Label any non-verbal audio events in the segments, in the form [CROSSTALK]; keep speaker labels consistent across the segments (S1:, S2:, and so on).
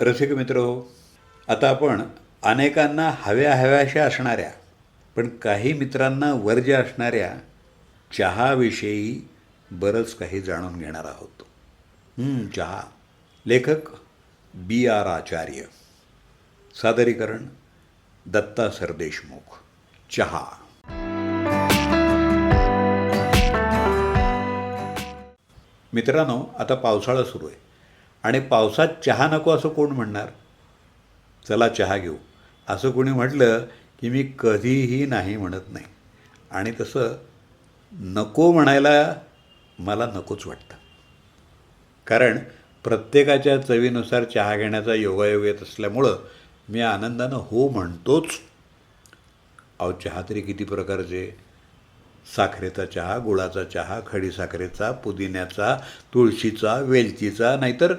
S1: रसिक मित्र आता आपण अनेकांना हव्या हव्याशा असणाऱ्या पण काही मित्रांना वर्ज्य असणाऱ्या चहाविषयी बरंच काही जाणून घेणार आहोत. चहा. लेखक बी आर आचार्य. सादरीकरण दत्ता सरदेशमुख. चहा. मित्रांनो आता पावसाळा सुरू आहे. आणि पावसात चहा नको असं कोण म्हणणार? चला चहा घेऊ. असं कोणी म्हटलं की मी कधीही नाही म्हणत नाही. आणि तसं नको म्हणायला मला नकोच वाटतं. कारण प्रत्येकाच्या चवीनुसार चहा घेण्याचा योगायोग येत असल्यामुळं मी आनंदानं हो म्हणतोच. अहो चहा तरी किती प्रकारचे? साखरेचा चहा गुळाचा चहा खडीसाखरेचा पुदिन्याचा तुळशीचा वेलचीचा नाहीतर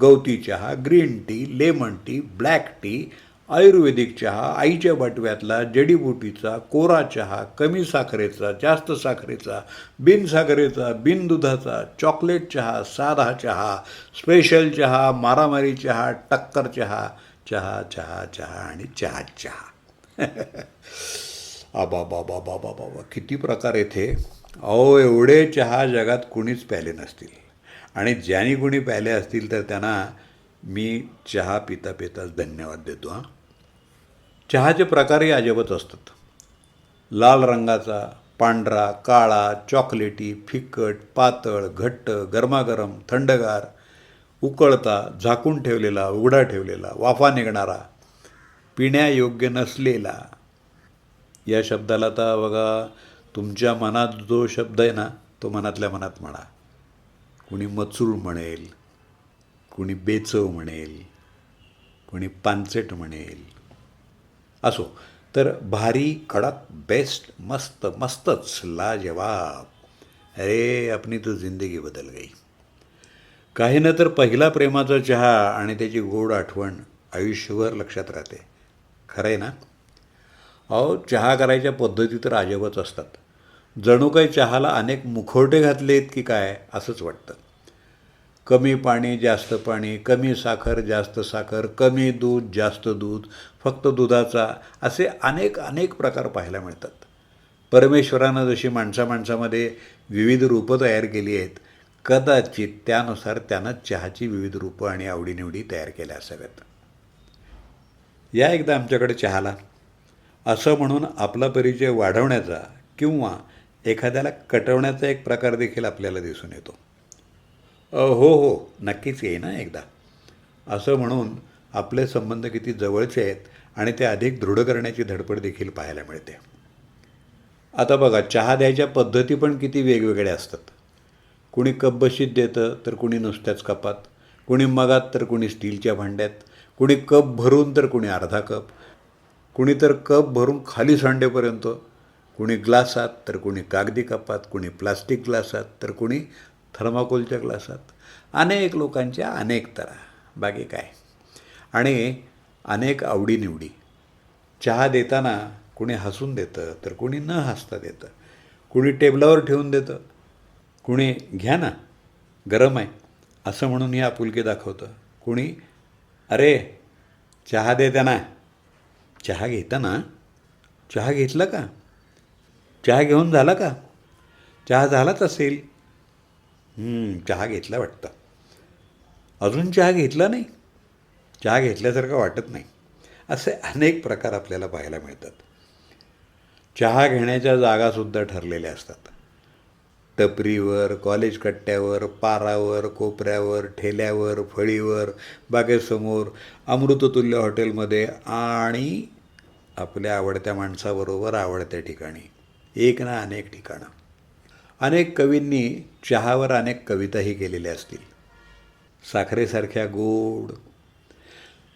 S1: गवती चहा green tea lemon tea black tea ayurvedic चहा आईच्या बटव्यातला जडीबुटीचा कोरा चहा कमी साखरेचा जास्त साखरेचा बिन साखरेचा बिन दुधाचा चॉकलेट चहा साधा चहा स्पेशल चहा मारामारी चहा टक्कर चहा चहा चहा चहा आणि चहा चहा. [LAUGHS] आबा बाबा बाबा बाबा किती प्रकार येथे? अहो एवढे चहा जगात कुणीच प्याले नसतील. आणि ज्यांनी कुणी प्याले असतील तर त्यांना मी चहा पिता पिताच धन्यवाद देतो हां. चहाचे प्रकारही अजबच असतात. लाल रंगाचा पांढरा काळा चॉकलेटी फिकट पातळ घट्ट गरमागरम थंडगार उकळता झाकून ठेवलेला उघडा ठेवलेला वाफा निघणारा पिण्यायोग्य नसलेला या शब्दाला आता बघा तुमच्या मनात जो शब्द आहे ना तो मनातल्या मनात म्हणा. कुणी मचूळ म्हणेल कुणी बेचव म्हणेल कुणी पानसेट म्हणेल. असो तर भारी कडक बेस्ट मस्त मस्तच लाजवाब. अरे आपली तो जिंदगी बदल गई. काही ना तर पहिला प्रेमाचा चहा आणि त्याची गोड आठवण आयुष्यभर लक्षात राहते. खरं आहे ना? अहो चहा करायच्या पद्धती तर अजबच असतात. जणू काही चहाला अनेक मुखवटे घातले आहेत की काय असंच वाटतं. कमी पाणी जास्त पाणी कमी साखर जास्त साखर कमी दूध जास्त दूध फक्त दुधाचा असे अनेक अनेक प्रकार पाहायला मिळतात. परमेश्वरानं जशी माणसा माणसामध्ये विविध रूपं तयार केली आहेत कदाचित त्यानुसार त्यानं चहाची विविध रूपं आणि आवडीनिवडी तयार केल्या असाव्यात. या एकदा आमच्याकडे चहाला. असं म्हणून आपला परिचय वाढवण्याचा किंवा एखाद्याला कटवण्याचा एक प्रकार देखील आपल्याला दिसून येतो. हो हो नक्कीच येईन ना एकदा. असं म्हणून आपले संबंध किती जवळचे आहेत आणि ते अधिक दृढ करण्याची धडपड देखील पाहायला मिळते. आता बघा चहा द्यायच्या पद्धती पण किती वेगवेगळ्या असतात. कुणी कप बशीत देतं तर कुणी नुसत्याच कपात. कुणी मगात तर कुणी स्टीलच्या भांड्यात. कुणी कप भरून तर कुणी अर्धा कप. कुणी तर कप भरून खाली सांडेपर्यंत कुणी ग्लासात तर कुणी कागदी कपात कुणी प्लास्टिक ग्लासात तर कुणी थर्माकोलच्या ग्लासात. अनेक लोकांच्या अनेक तरा. बाकी काय? आणि अनेक आवडीनिवडी. चहा देताना कुणी हसून देतं तर कुणी न हसता देतं. कुणी टेबलावर ठेवून देतं कुणी घ्या ना गरम आहे असं म्हणून ही आपुलकी दाखवतं. कुणी अरे चहा दे त्यांना चहा घेताना? चहा घेतला का? चहा घेऊन झाला का? चहा झालाच असेल. चहा घेतला वाटतं. अजून चहा घेतला नाही. चहा घेतल्यासारखं वाटत नाही. असे अनेक प्रकार आपल्याला पाहायला मिळतात. चहा घेण्याच्या जागासुद्धा ठरलेल्या असतात. टपरीवर कॉलेज कट्ट्यावर पारावर कोपऱ्यावर ठेल्यावर फळीवर बागेसमोर अमृततुल्य हॉटेलमध्ये आणि आपल्या आवडत्या माणसाबरोबर आवडत्या ठिकाणी. एक ना अनेक ठिकाणं. अनेक कवींनी चहावर अनेक कविताही केलेल्या असतील. साखरेसारख्या गोड.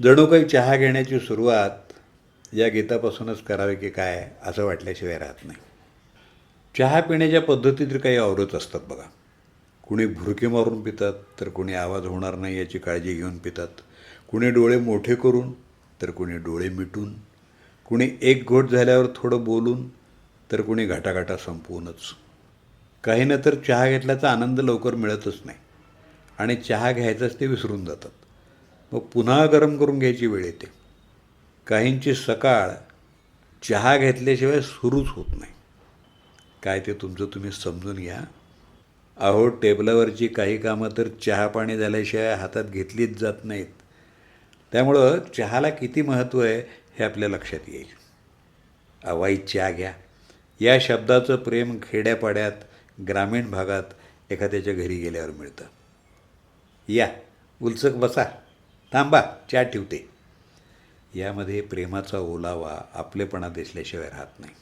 S1: जणू काही चहा घेण्याची सुरुवात या गीतापासूनच करावी की काय असं वाटल्याशिवाय राहत नाही. चहा पिण्याच्या पद्धती तर काही आवरत असतात बघा. कुणी भुरके मारून पितात तर कुणी आवाज होणार नाही याची काळजी घेऊन पितात. कुणी डोळे मोठे करून तर कुणी डोळे मिटून. कुणी एक घोट झाल्यावर थोडं बोलून तर कुणी घाटाघाटा संपवूनच. काही ना तर चहा घेतल्याचा आनंद लवकर मिळतच नाही. आणि चहा घ्यायचाच ते विसरून जातात. मग पुन्हा गरम करून घ्यायची वेळ येते. काहींची सकाळ चहा घेतल्याशिवाय सुरूच होत नाही. काय ते तुमचं तुम्ही समजून घ्या. अहो टेबलावरची काही कामं तर चहा पाणी झाल्याशिवाय हातात घेतलीच जात नाहीत. त्यामुळं चहाला किती महत्त्व आहे हे आपल्या लक्षात येईल. अवाई चहा घ्या. या शब्दाचं प्रेम खेड्यापाड्यात ग्रामीण भागात एखाद्याच्या घरी गेल्यावर मिळतं. या उलचक बसा. थांबा चहा ठेवते. यामध्ये प्रेमाचा ओलावा आपलेपणा दिसल्याशिवाय राहत नाही.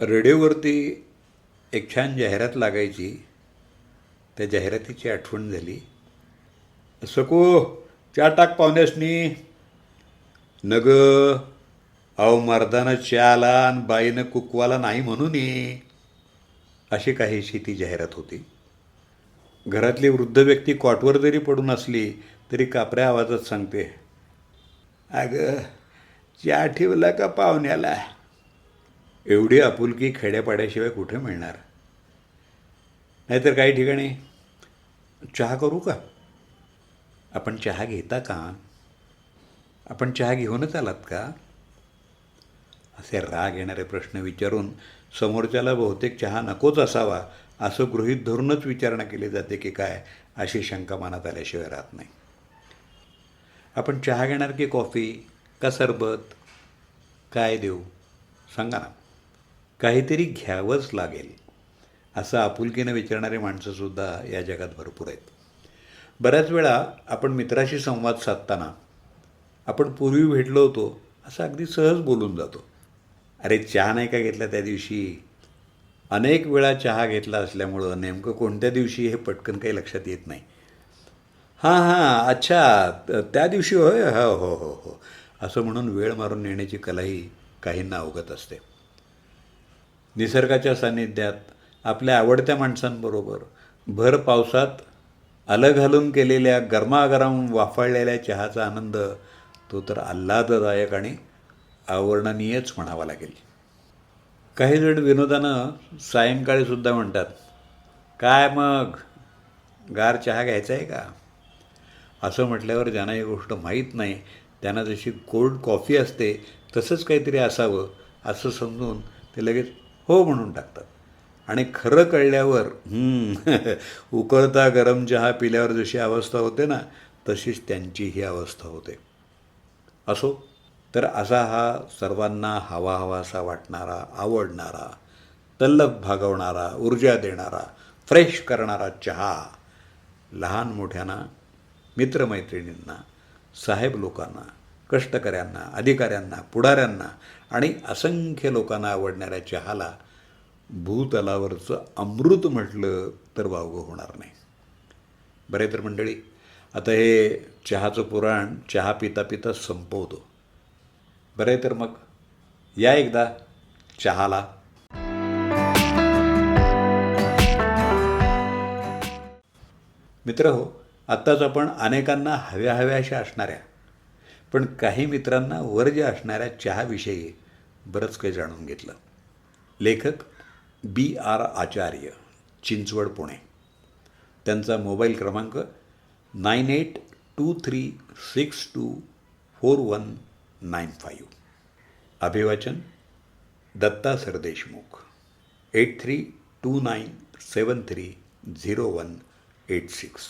S1: रेडिओवरती एक छान जाहिरात लागायची. त्या जाहिरातीची आठवण झाली. सको चार टाक पाहुण्यासनी नग अहो मर्दानं चहाला आणि बाईनं कुकवाला नाही म्हणून ये. अशी काहीशी ती जाहिरात होती. घरातली वृद्ध व्यक्ती कॉटवर जरी पडून असली तरी कापऱ्या आवाजात सांगते अगं चहा ठेवला का पाहुण्याला? एवढी आपुलकी खेड्यापाड्याशिवाय कुठे मिळणार? नाहीतर काही ठिकाणी चहा करू का? आपण चहा घेता का? आपण चहा घेऊनच आलात का? असे राग येणारे प्रश्न विचारून समोरच्याला बहुतेक चहा नकोच असावा असं गृहीत धरूनच विचारणा केली जाते की काय अशी शंका मनात आल्याशिवाय राहत नाही. आपण चहा घेणार की कॉफी का सरबत काय देऊ? सांगा ना. काहीतरी घ्यावंच लागेल असं आपुलकीनं विचारणारे माणसंसुद्धा या जगात भरपूर आहेत. बऱ्याच वेळा आपण मित्राशी संवाद साधताना आपण पूर्वी भेटलो होतो असं अगदी सहज बोलून जातो. अरे चहा नाही का घेतला त्या दिवशी? अनेक वेळा चहा घेतला असल्यामुळं नेमकं कोणत्या दिवशी हे पटकन काही लक्षात येत नाही. हां हां अच्छा त्या दिवशी होय हो हो हो हो असं म्हणून वेळ मारून नेण्याची कलाही काहींना अवगत असते. निसर्गाच्या सान्निध्यात आपल्या आवडत्या माणसांबरोबर भर पावसात अलग घालून केलेल्या गरमागरम वाफाळलेल्या चहाचा आनंद तो तर आल्हाददायक आणि आवर्णनीयच म्हणावा लागेल. काही जण विनोदानं सायंकाळीसुद्धा म्हणतात काय मग? गार चहा घ्यायचा आहे का? असं म्हटल्यावर ज्यांना ही गोष्ट माहीत नाही त्यांना जशी कोल्ड कॉफी असते तसंच काहीतरी असावं असं समजून ते लगेच हो म्हणून टाकतात. आणि खरं कळल्यावर [LAUGHS] उकळता गरम चहा पिल्यावर जशी अवस्था होते ना तशीच त्यांची ही अवस्था होते. असो तर असा हा सर्वांना हवा हवासा वाटणारा आवडणारा तल्लफ भागवणारा ऊर्जा देणारा फ्रेश करणारा चहा लहान मोठ्यांना मित्रमैत्रिणींना साहेब लोकांना कष्टकऱ्यांना अधिकाऱ्यांना पुढाऱ्यांना आणि असंख्य लोकांना आवडणाऱ्या चहाला भूतलावरचं अमृत म्हटलं तर वावगं होणार नाही. बरे तर मंडळी आता हे चहाचं पुराण चहा पिता पिता संपवतो. बरे तर मग या एकदा चहाला. मित्र हो आत्ताच आपण अनेकांना हव्या हव्याशा असणाऱ्या पण काही मित्रांना वर्ज्य असणाऱ्या चहाविषयी बरंच काही जाणून घेतलं. लेखक बी आर आचार्य चिंचवड पुणे. त्यांचा मोबाईल क्रमांक nine eight two three six two four one nine five. अभिवाचन Datta Sardeshmukh eight three two nine seven three zero one eight six.